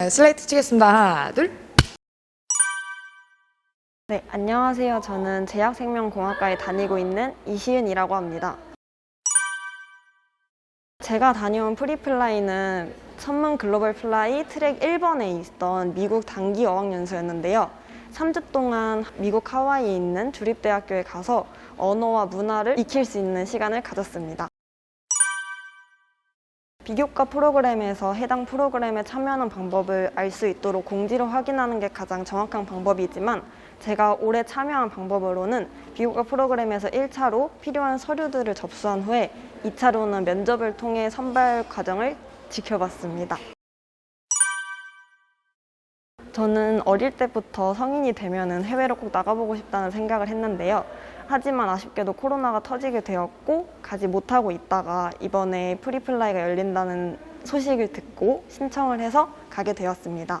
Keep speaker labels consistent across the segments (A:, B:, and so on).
A: 네, 슬레이트 치겠습니다. 하나, 둘.
B: 네, 안녕하세요. 저는 제약생명공학과에 다니고 있는 이시은이라고 합니다. 제가 다녀온 프리플라이는 선문 글로벌 플라이 트랙 1번에 있던 미국 단기 어학연수였는데요. 3주 동안 미국 하와이에 있는 주립대학교에 가서 언어와 문화를 익힐 수 있는 시간을 가졌습니다. 비교과 프로그램에서 해당 프로그램에 참여하는 방법을 알 수 있도록 공지를 확인하는 게 가장 정확한 방법이지만 제가 올해 참여한 방법으로는 비교과 프로그램에서 1차로 필요한 서류들을 접수한 후에 2차로는 면접을 통해 선발 과정을 지켜봤습니다. 저는 어릴 때부터 성인이 되면은 해외로 꼭 나가보고 싶다는 생각을 했는데요. 하지만 아쉽게도 코로나가 터지게 되었고 가지 못하고 있다가 이번에 프리플라이가 열린다는 소식을 듣고 신청을 해서 가게 되었습니다.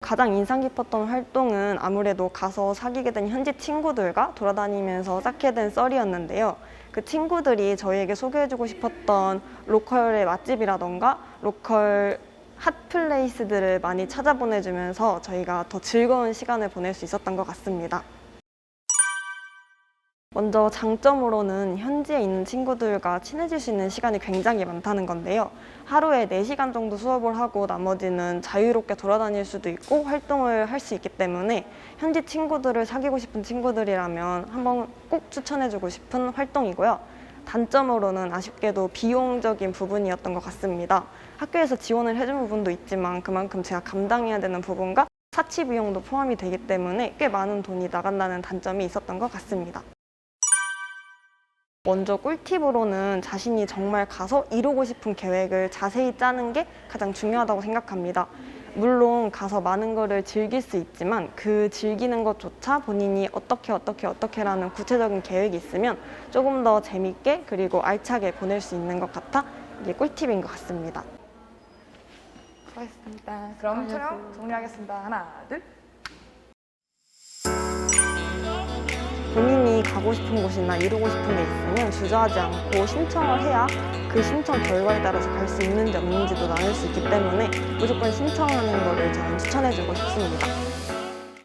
B: 가장 인상 깊었던 활동은 아무래도 가서 사귀게 된 현지 친구들과 돌아다니면서 쌓게 된 썰이었는데요. 그 친구들이 저희에게 소개해주고 싶었던 로컬의 맛집이라던가 로컬 핫플레이스들을 많이 찾아보내주면서 저희가 더 즐거운 시간을 보낼 수 있었던 것 같습니다. 먼저 장점으로는 현지에 있는 친구들과 친해질 수 있는 시간이 굉장히 많다는 건데요. 하루에 4시간 정도 수업을 하고 나머지는 자유롭게 돌아다닐 수도 있고 활동을 할 수 있기 때문에 현지 친구들을 사귀고 싶은 친구들이라면 한번 꼭 추천해주고 싶은 활동이고요. 단점으로는 아쉽게도 비용적인 부분이었던 것 같습니다. 학교에서 지원을 해준 부분도 있지만 그만큼 제가 감당해야 되는 부분과 사치 비용도 포함이 되기 때문에 꽤 많은 돈이 나간다는 단점이 있었던 것 같습니다. 먼저 꿀팁으로는 자신이 정말 가서 이루고 싶은 계획을 자세히 짜는 게 가장 중요하다고 생각합니다. 물론 가서 많은 거를 즐길 수 있지만 그 즐기는 것조차 본인이 어떻게 어떻게 어떻게라는 구체적인 계획이 있으면 조금 더 재밌게 그리고 알차게 보낼 수 있는 것 같아 이게 꿀팁인 것 같습니다.
A: 수고하셨습니다. 그럼 촬영 정리하겠습니다. 하나, 둘.
B: 가고 싶은 곳이나 이루고 싶은 게 있으면 주저하지 않고 신청을 해야 그 신청 결과에 따라서 갈 수 있는지 없는지도 나눌 수 있기 때문에 무조건 신청하는 거를 저는 추천해주고 싶습니다.